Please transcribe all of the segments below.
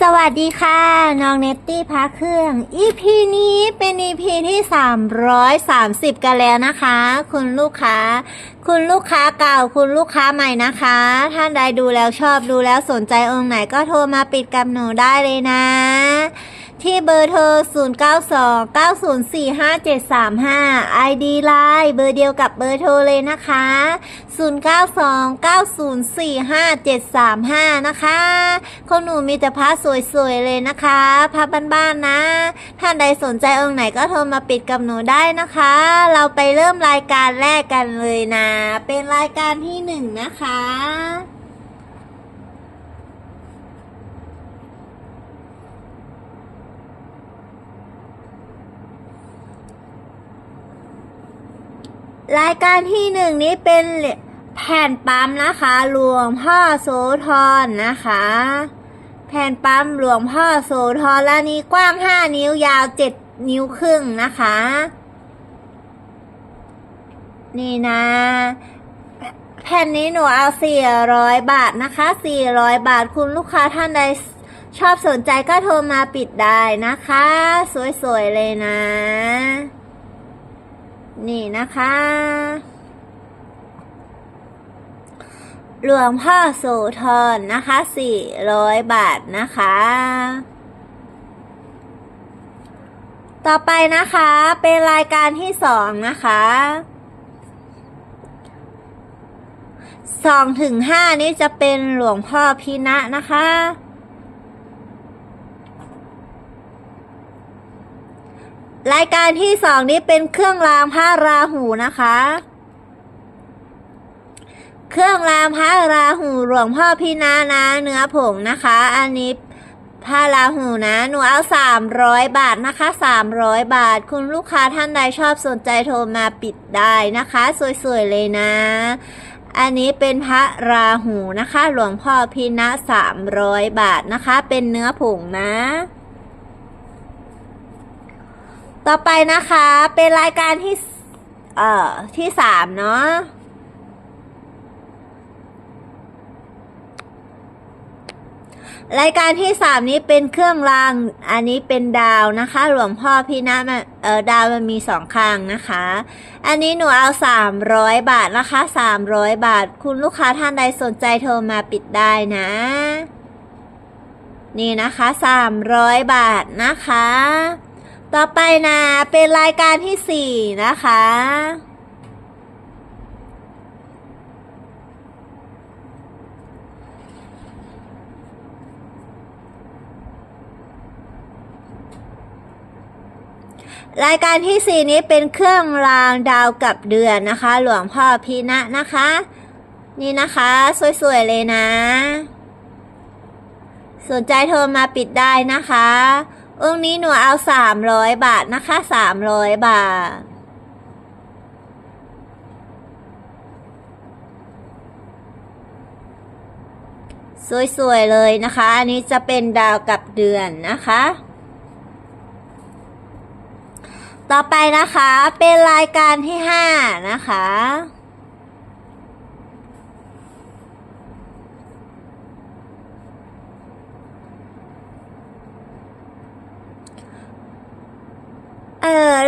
สวัสดีค่ะ น้องเนตตี้พักเครื่อง EP นี้เป็น EP ที่ 330 กันแล้วนะคะ คุณลูกค้า คุณลูกค้าเก่า คุณลูกค้าใหม่นะคะ ท่านใดดูแล้วชอบดูแล้วสนใจองค์ไหนก็โทรมาปิดกับหนูได้เลยนะ ที่เบอร์โทร0929045735 ID Line เบอร์เดียวกับเบอร์โทรเลยนะคะ 0929045735 นะคะคนหนูมีแต่พระสวยๆเลยนะคะพระบ้านๆนะ ท่านใดสนใจองค์ไหนก็โทรมาปิดกับหนูได้นะคะ เราไปเริ่มรายการแรกกันเลยนะ เป็นรายการที่หนึ่งนะคะ รายการที่หนึ่งนี้เป็นแผ่นปั๊มนะคะหลวงพ่อโสธรนะคะ แผ่นปั๊มหลวงพ่อโสธรและนี้กว้าง5นิ้วยาว7นิ้วครึ่งนะคะ นี่นะ แผ่นนี้หนูเอา400บาทนะคะ400บาทคุณลูกค้าท่านใดชอบสนใจก็โทรมาปิดได้นะคะ สวยๆเลยนะ นี่นะคะ หลวงพ่อโสธรนะคะ400บาทนะคะ ต่อไปนะคะ เป็นรายการที่สองนะคะสองถึงห้านี้จะเป็นหลวงพ่อพินะนะคะ รายการที่สองนี้เป็นเครื่องรางพระราหูนะคะ เครื่องรางพระราหูหลวงพ่อพี่นานะเนื้อผงนะคะ อันนี้พระราหูนะหนูเอาสามร้อยบาทนะคะสามร้อยบาท คุณลูกค้าท่านใดชอบสนใจโทรมาปิดได้นะคะ สวยๆเลยนะ อันนี้เป็นพระราหูนะคะ หลวงพ่อพี่นะสามร้อยบาทนะคะ เป็นเนื้อผงนะ ต่อไปนะคะ เป็นรายการที่ เอ่อ ที่สามเนาะรายการที่สามนี้เป็นเครื่องราง อันนี้เป็นดาวนะคะ หลวงพ่อพี่นะมันเออดาวมันมีสองข้างนะคะ อันนี้หนูเอาสามร้อยบาทนะคะสามร้อยบาท คุณลูกค้าท่านใดสนใจโทรมาปิดได้นะ นี่นะคะสามร้อยบาทนะคะ ต่อไปนะเป็นรายการที่สี่นะคะ รายการที่สี่นี้เป็นเครื่องรางดาวกับเดือนนะคะ หลวงพ่อพีนะนะคะ นี่นะคะ สวย ๆ เลยนะ สนใจโทรมาปิดได้นะคะ องค์นี้หนูเอาสามร้อยบาทนะคะสามร้อยบาท สวยๆเลยนะคะ อันนี้จะเป็นดาวกับเดือนนะคะ ต่อไปนะคะเป็นรายการที่ห้านะคะ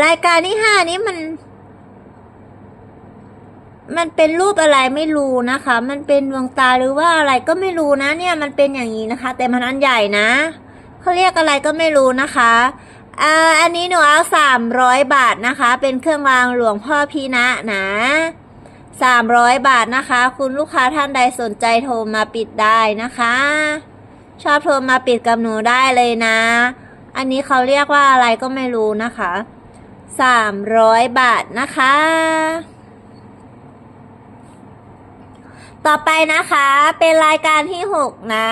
รายการที่ห้านี้มัน มันเป็นรูปอะไรไม่รู้นะคะ มันเป็นดวงตาหรือว่าอะไรก็ไม่รู้นะ เนี่ยมันเป็นอย่างนี้นะคะ แต่มันอันใหญ่นะเขาเรียกอะไรก็ไม่รู้นะคะอ่าอันนี้หนูเอาสามร้อยบาทนะคะ เป็นเครื่องรางหลวงพ่อพีนะนะสามร้อยบาทนะคะ คุณลูกค้าท่านใดสนใจโทรมาปิดได้นะคะ ชอบโทรมาปิดกับหนูได้เลยนะ อันนี้เขาเรียกว่าอะไรก็ไม่รู้นะคะ สามร้อยบาทนะคะ ต่อไปนะคะเป็นรายการที่หกนะ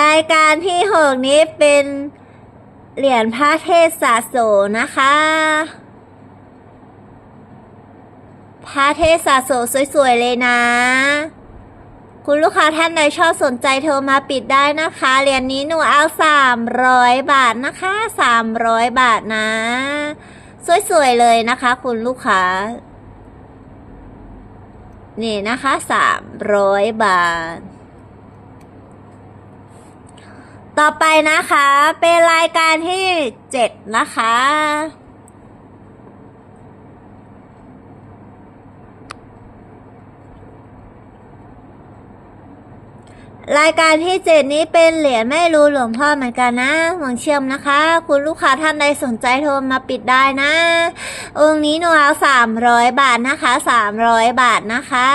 รายการที่หกนี้เป็นเหรียญพระเทศสาโสนะคะ พระเทศสาโสสวยๆเลยนะ คุณลูกค้าท่านใดชอบสนใจโทรมาปิดได้นะคะ เหรียญนี้หนูเอาสามร้อยบาทนะคะสามร้อยบาทนะ สวยๆเลยนะคะ คุณลูกค้า นี่นะคะสามร้อยบาท ต่อไปนะคะ เป็นรายการที่เจ็ดนะคะ รายการที่เจ็ดนี้เป็นเหรียญไม่รู้หลวงพ่อเหมือนกันนะหวังเชื่อมนะคะ คุณลูกค้าท่านใดสนใจโทรมาปิดได้นะ องค์นี้หนูเอาสามร้อยบาทนะคะสามร้อยบาทนะคะ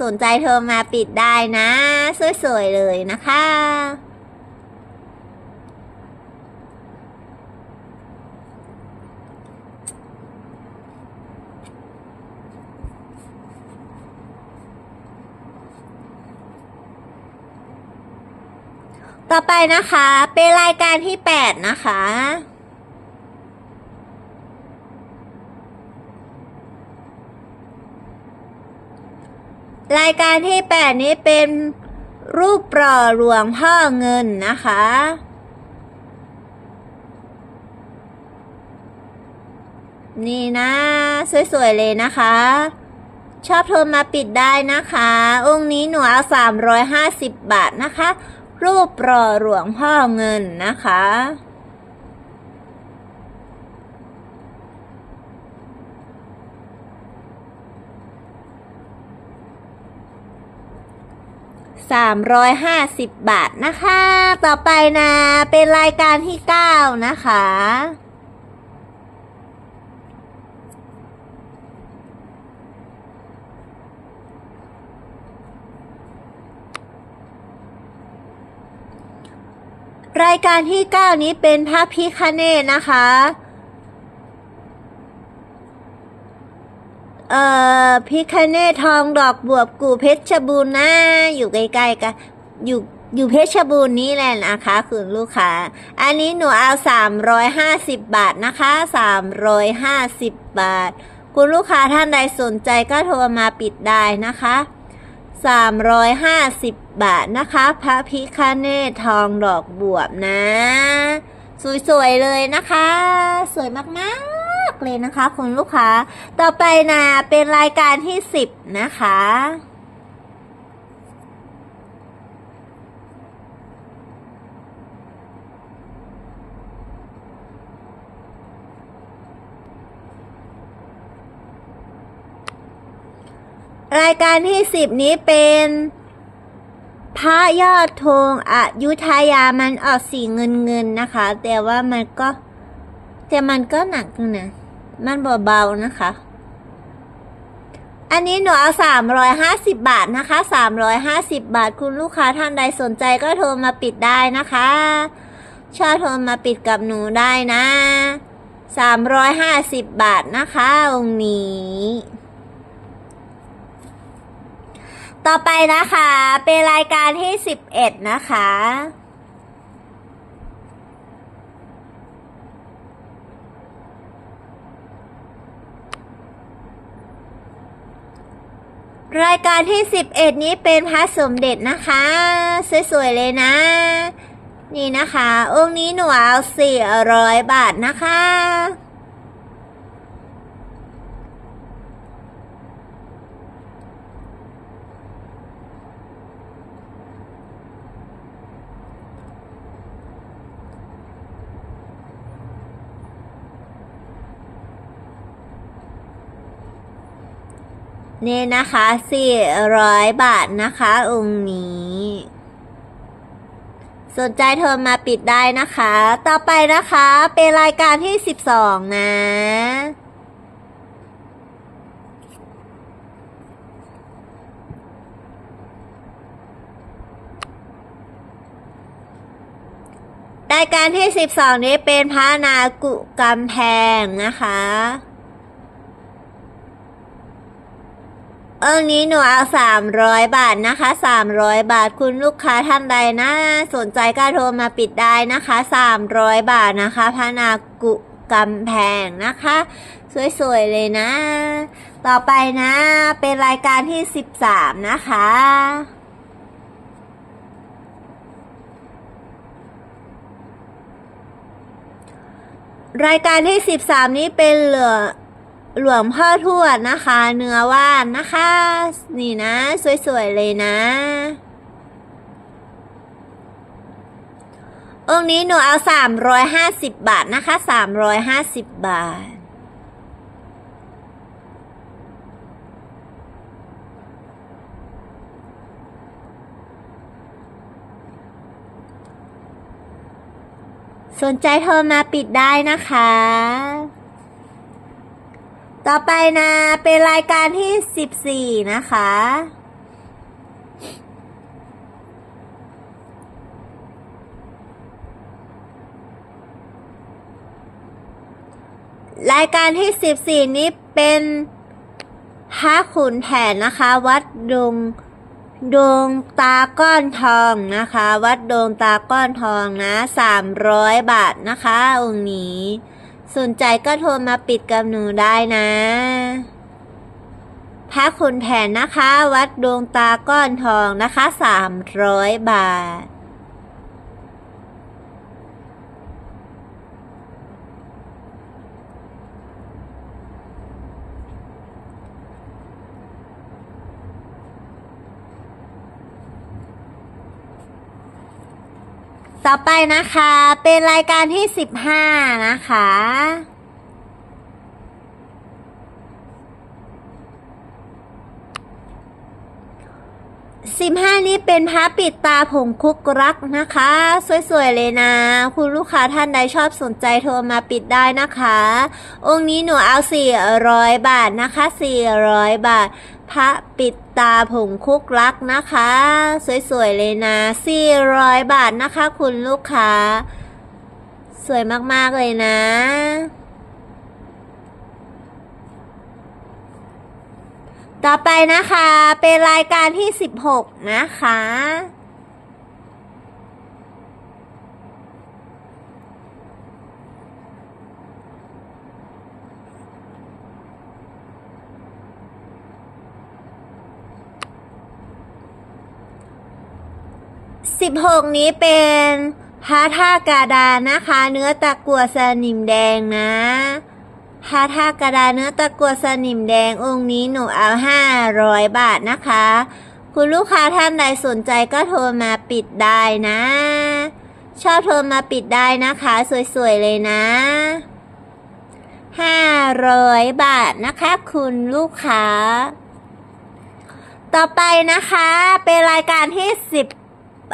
สนใจโทรมาปิดได้นะ สวยๆเลยนะคะ ต่อไปนะคะ เป็นรายการที่แปดนะคะ รายการที่แปดนี้เป็นรูปปลอหลวงพ่อเงินนะคะนี่นะ สวย ๆ เลยนะคะ ชอบโทรมาปิดได้นะคะ องค์นี้หนูเอา 350 บาทนะคะ รูปรอหลวงพ่อเงินนะคะ สามร้อยห้าสิบบาทนะคะ ต่อไปนะ เป็นรายการที่เก้านะคะ รายการที่ 9 นี้เป็นพระพิคเนตนะคะ เอ่อพิคเนตทองดอกบวบกูเพชรบูรณ์นะอยู่ใกล้ๆกันอยู่อยู่เพชรบูรณ์นี้แหละนะคะคุณลูกค้า อันนี้หนูเอา 350 บาทนะคะ 350 บาท คุณลูกค้าท่านใดสนใจก็โทรมาปิดได้นะคะ 350 บาทนะคะ พระพิคเนตทองดอกบวบนะ สวยๆเลยนะคะ สวยมากๆเลยนะคะคุณลูกค้า ต่อไปนะเป็นรายการที่ 10 นะคะ รายการที่ 10 นี้เป็น พระยอดธงอยุธยามันออกสีเงินเงินๆนะคะ แต่ว่ามันก็ แต่มันก็หนักอยู่นะ มันเบาๆนะคะ อันนี้หนูเอาสามร้อยห้าสิบบาทนะคะสามร้อยห้าสิบบาทคุณลูกค้าท่านใดสนใจก็โทรมาปิดได้นะคะชอบโทรมาปิดกับหนูได้นะสามร้อยห้าสิบบาทนะคะองค์นี้ ต่อไปนะคะ เป็นรายการที่สิบเอ็ดนะคะ รายการที่11นี้เป็นพระสมเด็จนะคะ สวยๆเลยนะ นี่นะคะ องค์นี้หนูเอา400บาทนะคะ นี่นะคะ400บาทนะคะ องค์นี้ สนใจโทรมาปิดได้นะคะ ต่อไปนะคะเป็นรายการที่12นะรายการที่ 12 นี้เป็นพระนากุกำแพงนะคะ ออนี้หนูเอาสามร้อยบาทนะคะสามร้อยบาทคุณลูกค้าท่านใดนะ สนใจก็โทรมาปิดได้นะคะสามร้อยบาทนะคะพนากุกำแพงนะคะ สวยๆเลยนะ ต่อไปนะเป็นรายการที่สิบสามนะคะรายการที่สิบสามนี้เป็นเหลือ หลวงพ่อทวดนะคะ เนื้อว่านนะคะ นี่นะ สวยๆเลยนะ องค์นี้หนูเอาสามร้อยห้าสิบบาทนะคะสามร้อยห้าสิบบาท สนใจโทรมาปิดได้นะคะ ต่อไปนะเป็นรายการที่14นะคะ รายการที่14นี้เป็นพระขุนแผนนะคะ วัดดงดวงตาก้อนทองนะคะ วัดดวงตาก้อนทองนะ300บาทนะคะองค์นี้ สนใจก็โทรมาปิดกับหนูได้นะพระคุณแผนนะคะ วัดดวงตาก้อนทองนะคะ 300 บาท ต่อไปนะคะเป็นรายการที่ 15 นะคะ สิบห้านี้เป็นพระปิดตาผงคุกรักนะคะ สวยๆเลยนะ คุณลูกค้าท่านใดชอบสนใจโทรมาปิดได้นะคะ องค์นี้หนูเอาสี่ร้อยบาทนะคะสี่ร้อยบาท พระปิดตาผงคุกรักนะคะ สวยๆเลยนะสี่ร้อยบาทนะคะ คุณลูกค้า สวยมากๆเลยนะ ต่อไปนะคะเป็นรายการที่16นะคะ16นี้เป็นพระท่ากาดานะคะ เนื้อตะกัวสนิมแดงนะ พระท่ากระดาเนื้อตะกัวสนิมแดงองค์นี้หนูเอาห้าร้อยบาทนะคะ คุณลูกค้าท่านใดสนใจก็โทรมาปิดได้นะ ชอบโทรมาปิดได้นะคะ สวยๆเลยนะห้าร้อยบาทนะคะ คุณลูกค้า ต่อไปนะคะ เป็นรายการที่สิบ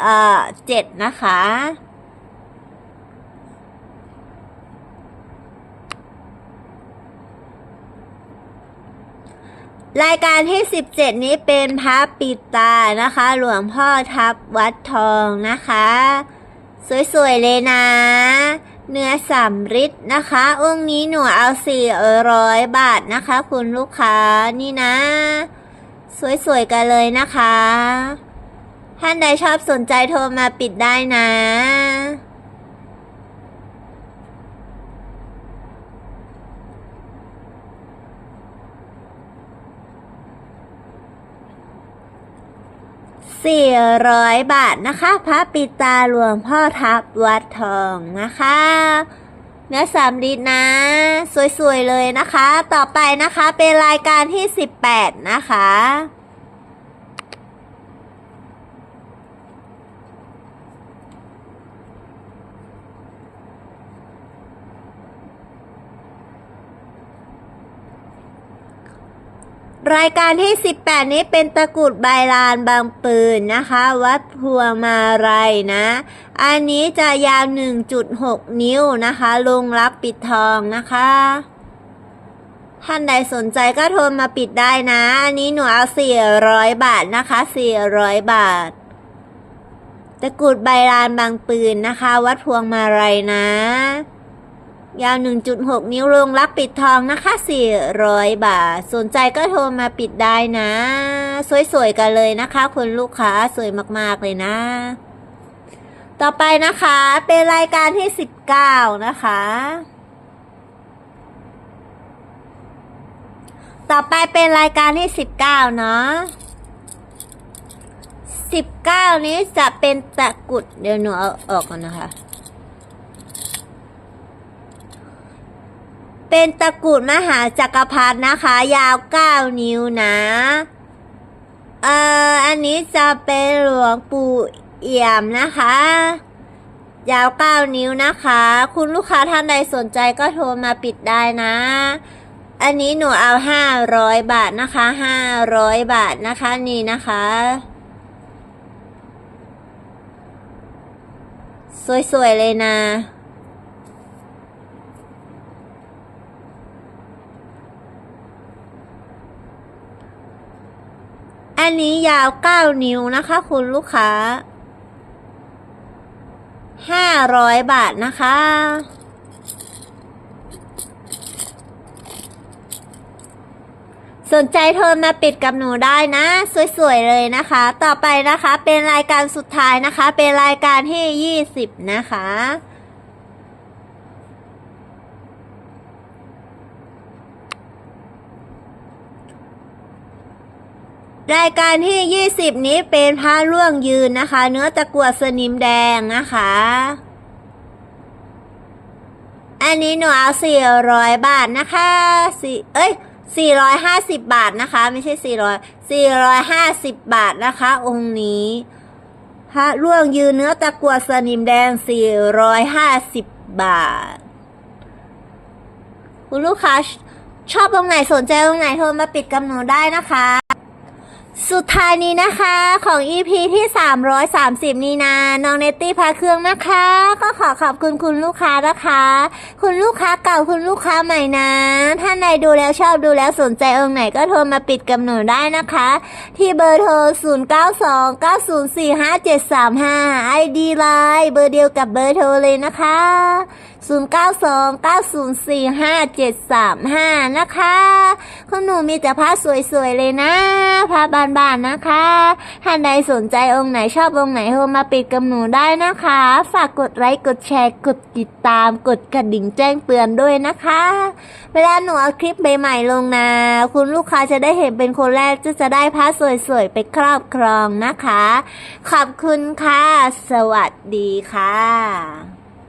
เอ่อเจ็ดนะคะ รายการที่ 17 นี้เป็นพระปิดตานะคะ หลวงพ่อทับวัดทองนะคะ สวยๆเลยนะ เนื้อสำริดนะคะ องค์นี้หนูเอา 400 บาทนะคะ คุณลูกค้านี่นะ สวยๆกันเลยนะคะ ท่านใดชอบสนใจโทรมาปิดได้นะ สี่ร้อยบาทนะคะ พระปิตาหลวงพ่อทับวัดทองนะคะ เนื้อสามดีนะ สวย ๆ เลยนะคะ ต่อไปนะคะเป็นรายการที่สิบแปดนะคะ รายการที่ 18 นี้เป็นตะกรุดใบลานบางปืนนะคะ วัดพวงมาลัยนะ อันนี้จะยาว 1.6 นิ้วนะคะ ลงรับปิดทองนะคะ ท่านใดสนใจก็โทรมาปิดได้นะ อันนี้หนูเอา 400 บาทนะคะ 400 บาท ตะกรุดใบลานบางปืนนะคะ วัดพวงมาลัยนะ ยาว 1.6 นิ้วลงรับปิดทองนะคะ 400 บาท สนใจก็โทรมาปิดได้นะ สวยๆกันเลยนะคะคุณลูกค้าสวยมากๆเลยนะ ต่อไปนะคะ เป็นรายการที่ 19 นะคะ ต่อไปเป็นรายการที่ 19 เนาะ19 นี้จะเป็นตะกุดเดี๋ยวหนูเอาออกก่อนนะคะ เป็นตะกรุดมหาจักรพรรดินะคะ ยาว 9 นิ้วนะ เอ่อ อันนี้จะเป็นหลวงปู่เอี่ยมนะคะ ยาว 9 นิ้วนะคะ คุณลูกค้าท่านใดสนใจก็โทรมาปิดได้นะ อันนี้หนูเอา 500 บาทนะคะ 500 บาทนะคะนี่นะคะสวยๆเลยนะ อันนี้ยาว9นิ้วนะคะ คุณลูกค้า500บาทนะคะ สนใจโทรมาปิดกับหนูได้นะ สวยๆเลยนะคะ ต่อไปนะคะเป็นรายการสุดท้ายนะคะ เป็นรายการที่20นะคะ รายการที่ 20 นี้เป็นพระล่วงยืนนะคะ เนื้อตะกั่วสนิมแดงนะคะ อันนี้หนูเอา 400 บาทนะคะสี่เอ้ย 450 บาทนะคะ ไม่ใช่ 400 450 บาทนะคะ องค์นี้ พระล่วงยืนเนื้อตะกั่วสนิมแดง 450 บาท คุณลูกค้าชอบองไหนสนใจองไหนโทรมาปิดกับหนูได้นะคะ สุดท้ายนี้นะคะของ EP ที่ 330 นี้นะน้องเนตตี้พาเครื่องนะคะ ก็ขอขอบคุณคุณลูกค้านะคะ คุณลูกค้าเก่าคุณลูกค้าใหม่นะ ท่านใดดูแล้วชอบดูแล้วสนใจองค์ไหนก็โทรมาปิดกับหนูได้นะคะ ที่เบอร์โทร 0929045735 ID ไลน์เบอร์เดียวกับเบอร์โทรเลยนะคะ 0929045735 นะคะคุณหนูมีแต่ผ้าสวยๆเลยนะผ้าบานๆนะคะท่านใดสนใจองค์ไหนชอบองค์ไหนโทรมาปิดกับหนูได้นะคะ ฝากกดไลค์กดแชร์กดติดตามกดกระดิ่งแจ้งเตือนด้วยนะคะ เวลาหนูเอาคลิปใหม่ๆลงนะ คุณลูกค้าจะได้เห็นเป็นคนแรกจะจะได้ผ้าสวยๆไปครอบครองนะคะ ขอบคุณค่ะ สวัสดีค่ะ